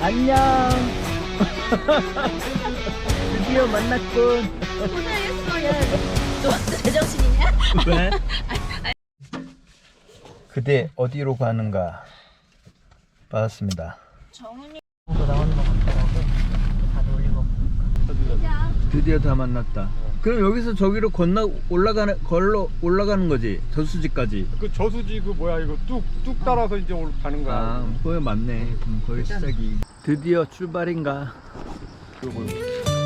안녕. 드디어 만났군. 고생했어, 야. 너 제정신이냐? 왜? 그대 어디로 가는가? 받았습니다. 정훈이. 드디어 다 만났다. 그럼 여기서 저기로 건너 올라가는 걸로 올라가는 거지 저수지까지. 그 저수지 그 뭐야 이거 뚝 뚝 따라서 이제 올- 가는 거야. 아, 거기 맞네. 그럼 거기 시작이. 드디어 출발인가? 오,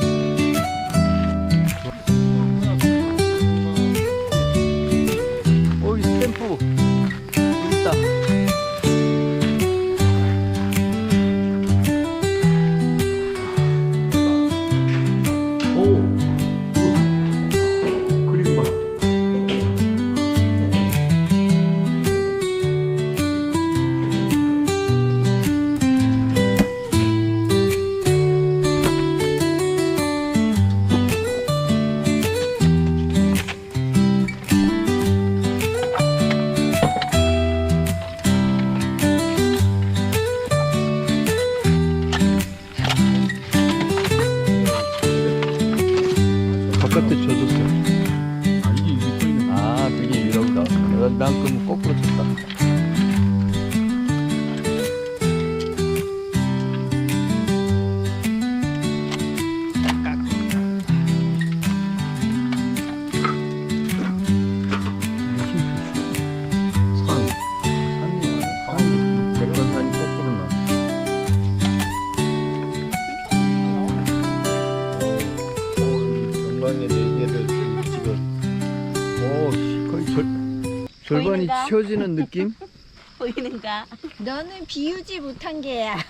보이는가? 치워지는 느낌? 보이는가? 너는 비우지 못한 게야.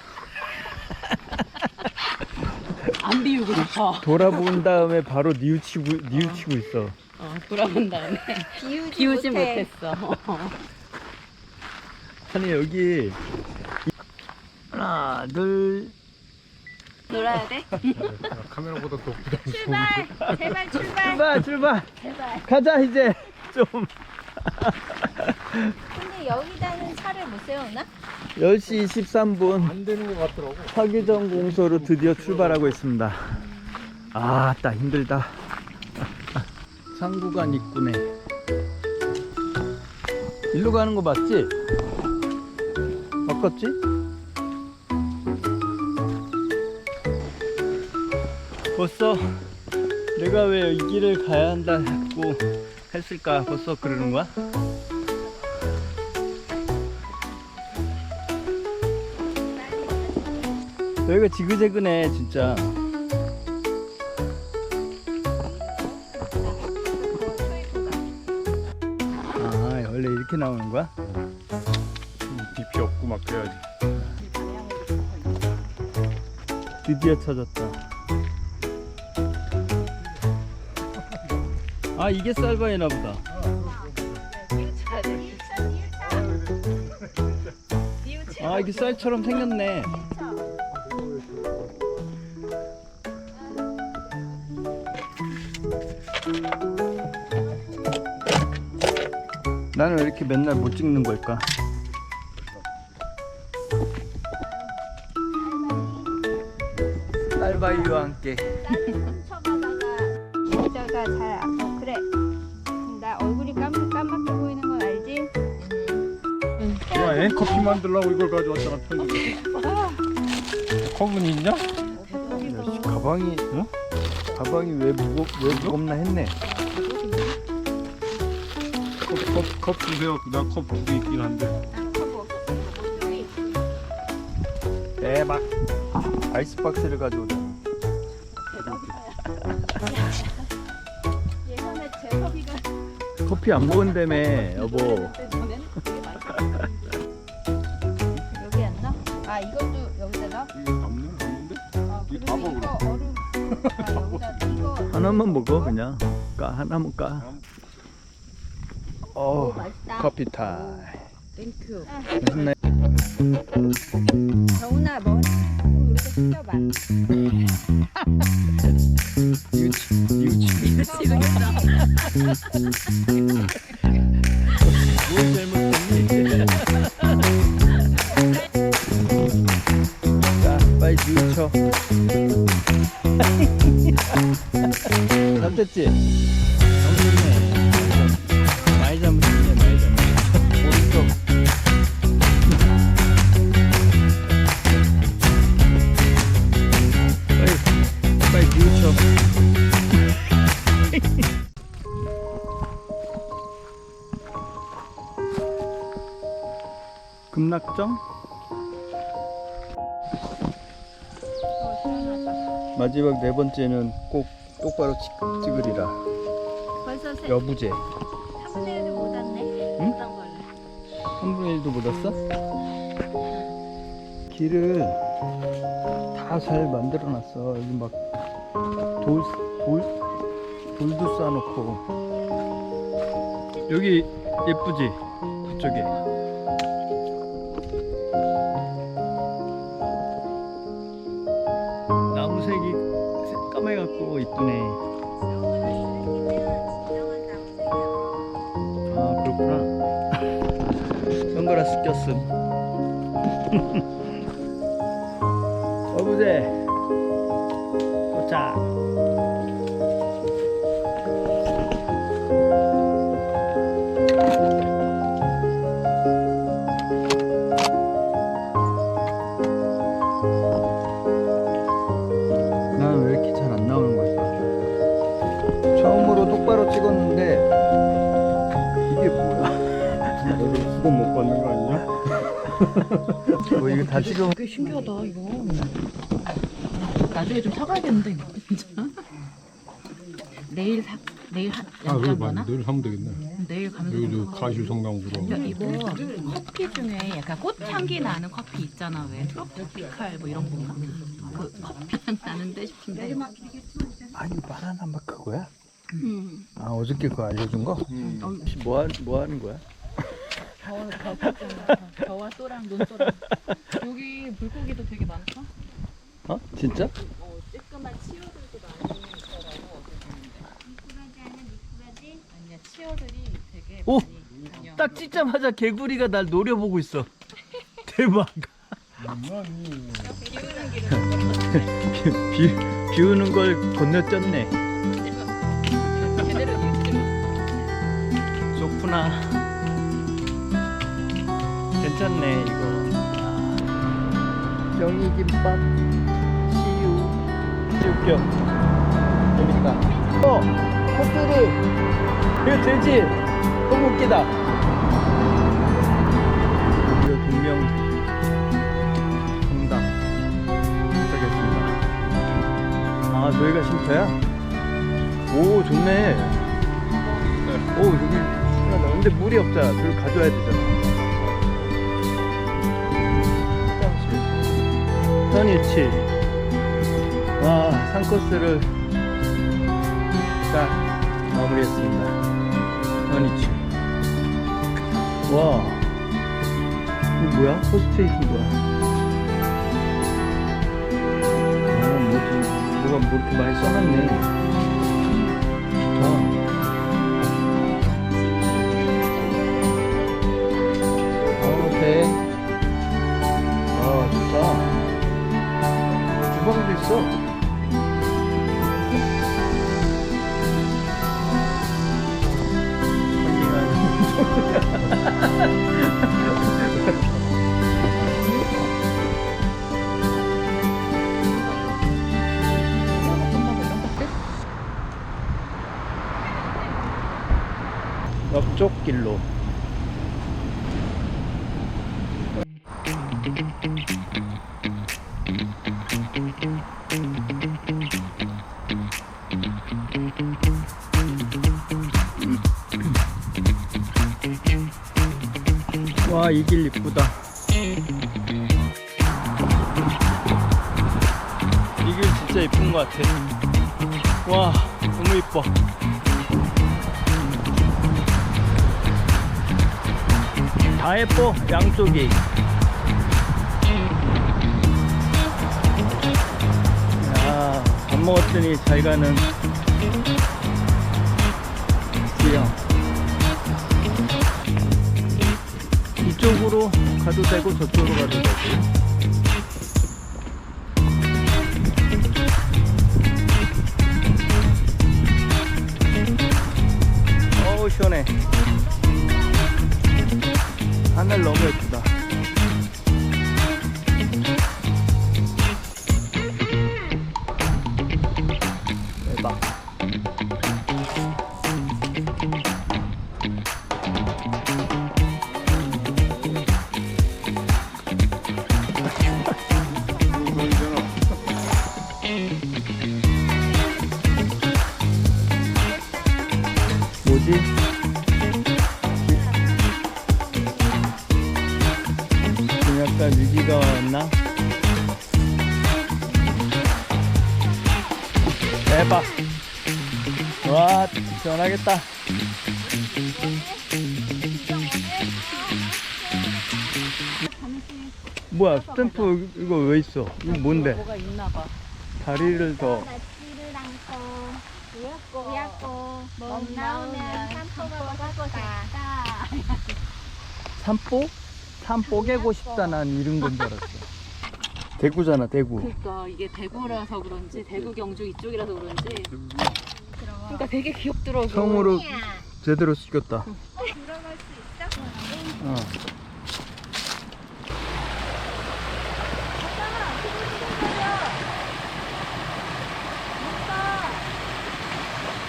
안 비우고 싶어. 돌아본 다음에 바로 뉘우치고, 뉘우치고 있어. 어, 돌아본 다음에. 비우지, 비우지 못해. 못했어. 아니, 여기. 하나, 둘. 놀아야 돼? 카메라보다 더 크다. 출발! 제발 출발! 출발, 출발. 제발. 가자, 이제. 좀. 근데 여기다는 차를 못 세우나? 10시 23분. 안 되는 것 같더라고. 화기정 공소로 드디어 출발하고 있습니다. 아, 따 힘들다. 상구간 입구네. 일로 가는 거 맞지? 바꿨지? 벌써 내가 왜 이 길을 가야 한다 했고 했을까 벌써 그러는 거야? 여기가 지그재그네 진짜 아 원래 이렇게 나오는 거야? 깊이 없고 막 그래야지. 드디어 찾았다 아 이게 쌀바이나 보다 아 이게 쌀처럼 생겼네 나는 왜 이렇게 맨날 못 찍는 걸까? 쌀바위와 함께 여자가 잘, 안- 어, 그래. 나 얼굴이 깜, 까맣게 보이는 건 알지? 야, 앤커피 만들려고 이걸 가져왔잖아, 편지. 커분이 있냐? 야, 씨, 가방이 어? 가방이 왜 무겁 왜 무겁나 했네. 컵, 컵, 컵 주세요. 나컵두 개 있긴 한데. 대박. 아이스박스를. 예전에 제섭이가 커피 안 먹은다며 여보. 아 이것도 여기다? 아, 그리고 얼음 아, 여기다 이거 하나만 먹어 그냥. 까 하나만 까. 어 맛있다. 커피 타임. 땡큐. 맛있네. 정훈아 뭐 이렇게 뜯어봐 유치 유치. 뭘 잘못했니? 자, 빨리 뉘우쳐. 잘못했지? 잘못했네. 시원하다 마지막 네 번째는 꼭 똑바로 찍, 찍으리라. 벌써 세 여부제. 3분의 1도 못 왔네 응? 어떤 걸로? 3분의 1도 못 왔어? 길을 다 잘 만들어 놨어. 여기 막 돌, 돌, 돌도 쌓아놓고. 여기 예쁘지? 그쪽에. 이쁘네. 아, 그렇구나. 선글라스 꼈음. 여보세. 도착. 뭐 이거 다 찍어 꽤 신기하다 이거. 나중에 좀 사가야겠는데 이거 진짜. 내일 사 내일 하 아 그래 거나? 내일 하면 되겠네 내일 가면서 여기도 좀 사가야 가실 성당으로 야, 이거 커피 중에 약간 꽃향기 나는 커피 있잖아 왜 트로피칼 뭐 이런 건가? 그 커피 향 나는데 싶은데 아 이거 바나나 막 그거야? 음. 아 어저께 그거 알려준 거? 음. 혹시 뭐, 하, 뭐 하는 거야? 저와 쏘랑 논쏘랑. 여기 물고기도 되게 많다. 어? 진짜? 어, 쬐끄만 치어들도 많이 미꾸라지 아니야 미꾸라지? 아니야 치어들이 되게 오! 많이 다녀 딱 찍자마자 개구리가 날 노려보고 있어. 대박. 비, 비, 비우는 걸 건너뛰었네 괜찮네 이거. 아, 영희 김밥 시우 웃겨 재밌다. 어! 코끼리 이거 되지? 너무 웃기다. 이거 동명 성당 도착했습니다. 아 저희가 쉼터야? 오 좋네. 오 여기 근데 물이 없잖아 물 가져와야 되잖아 선일치 와 산코스를 딱 마무리했습니다. 선일치 와 이거 뭐야? 포스트잇인 거야? 아 뭐지 뭐가 뭐 이렇게 많이 써놨네 이쪽 길로. 와 이 길 이쁘다. 이 길 진짜 이쁜 것 같아. 와 너무 이뻐. 다 예뻐, 양쪽이. 야, 밥 먹었더니 잘 가는 지형. 이쪽으로 가도 되고 저쪽으로 가도 되고. 시원해 하늘 너무 예쁘다 위기가 왔나? 대박! 와, 시원하겠다. 뭐야, 스탬프 이거 왜 있어? 이거 뭔데? 뭐가 있나 봐. 다리를 더. 찌를 않고 우약고 몸 나오면 산소가 가고 싶다. 산뽀? 산 뽀 개고 싶다 난 이런 건 줄 알았어. 대구잖아, 대구. 그러니까 이게 대구라서 그런지 대구 경주 이쪽이라서 그런지 그러니까 되게 귀엽더라고. 처음으로 제대로 시켰다. 들어갈 수 있어? 어.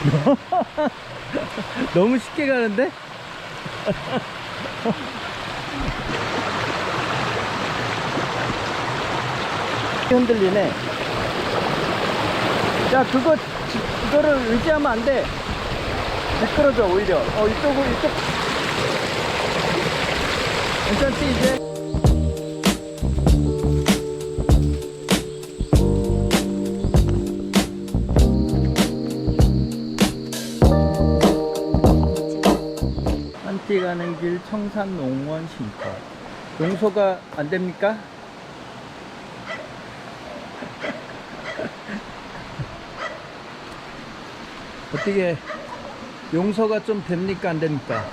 너무 쉽게 가는데? 흔들리네. 야, 그거, 지- 그거를 의지하면 안 돼. 미끄러져, 오히려. 어, 이쪽으로, 이쪽. 괜찮지, 이제? 한티 가는 길 청산 농원 쉼터. 용서가 안 됩니까? 어떻게 용서가 좀 됩니까 안 됩니까?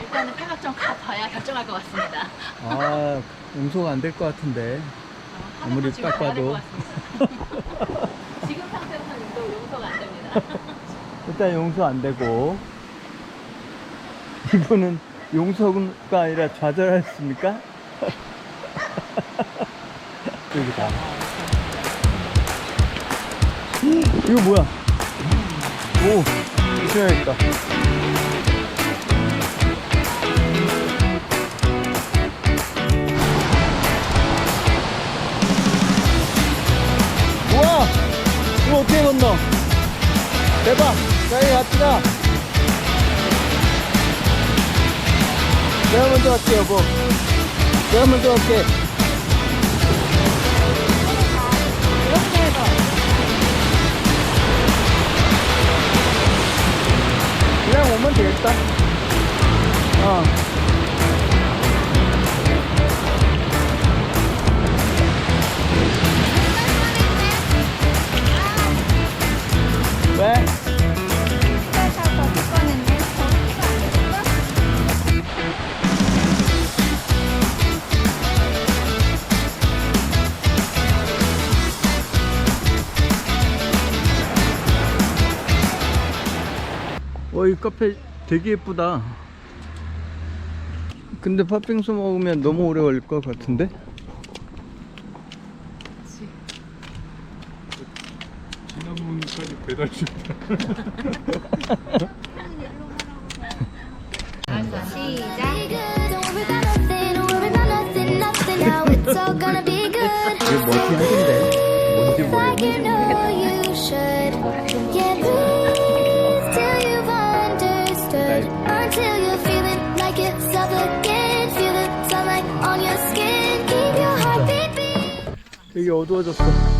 일단은 평화점 가봐야 결정할 것 같습니다. 아 용서가 안 될 것 같은데 아무리 지금 딱 가야 될것 봐도. 같습니다. 지금 상태로는 또 용서가 안 됩니다. 일단 용서 안 되고 이분은 용서가 아니라 좌절했습니까? 여기다 이거 뭐야 오 조심해야겠다 우와 이거 어떻게 건너 대박! 자, 여기 갑시다! 내가 먼저 갈게, 여보. 내가 먼저 갈게. 오면 되겠다. 어. 카페 되게 예쁘다. 근데 팥빙수 먹으면 너무 오래 걸릴 것 같은데? 지난번까지 배달 good. 이게 멋이 한인데 뭔지 know 되게 어두워졌어.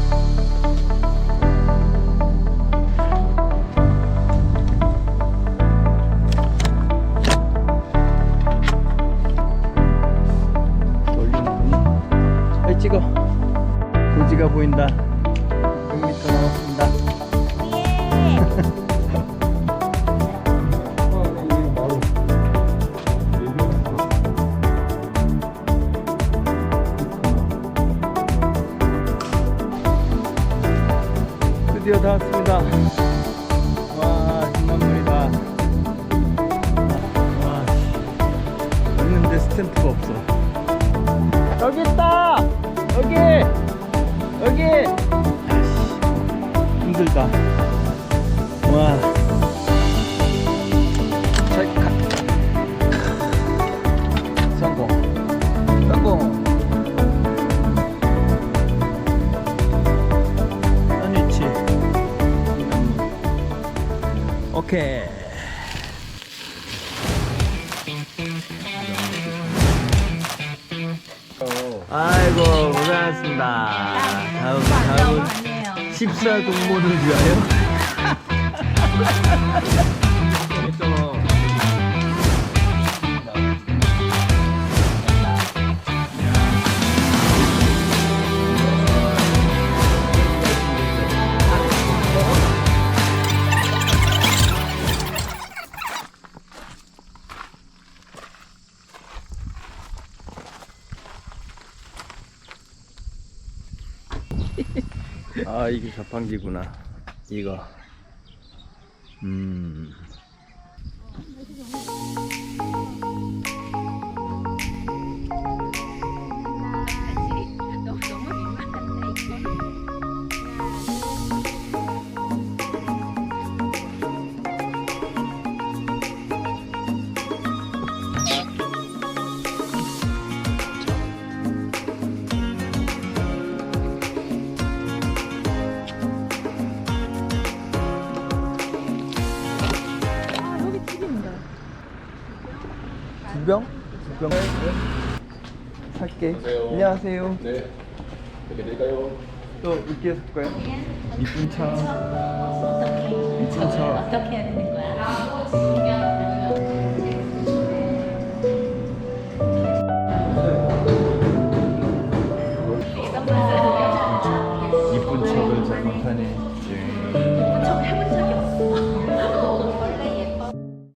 스탬프가 없어. 여기 있다! 여기! 여기! 아이씨, 힘들다. 와. 잘 가. 성공. 성공. 오케이. 아이고 고생하셨습니다. 다음 아니에요. 14 동문을 위하여. 아 이게 자판기구나. 이거. 음 두 병? 두 병? 살게 안녕하세요 네 이렇게 될까요? 또 이렇게 살 거예요? 이쁜 차 이쁜 차 어떻게 해야 되는 거야?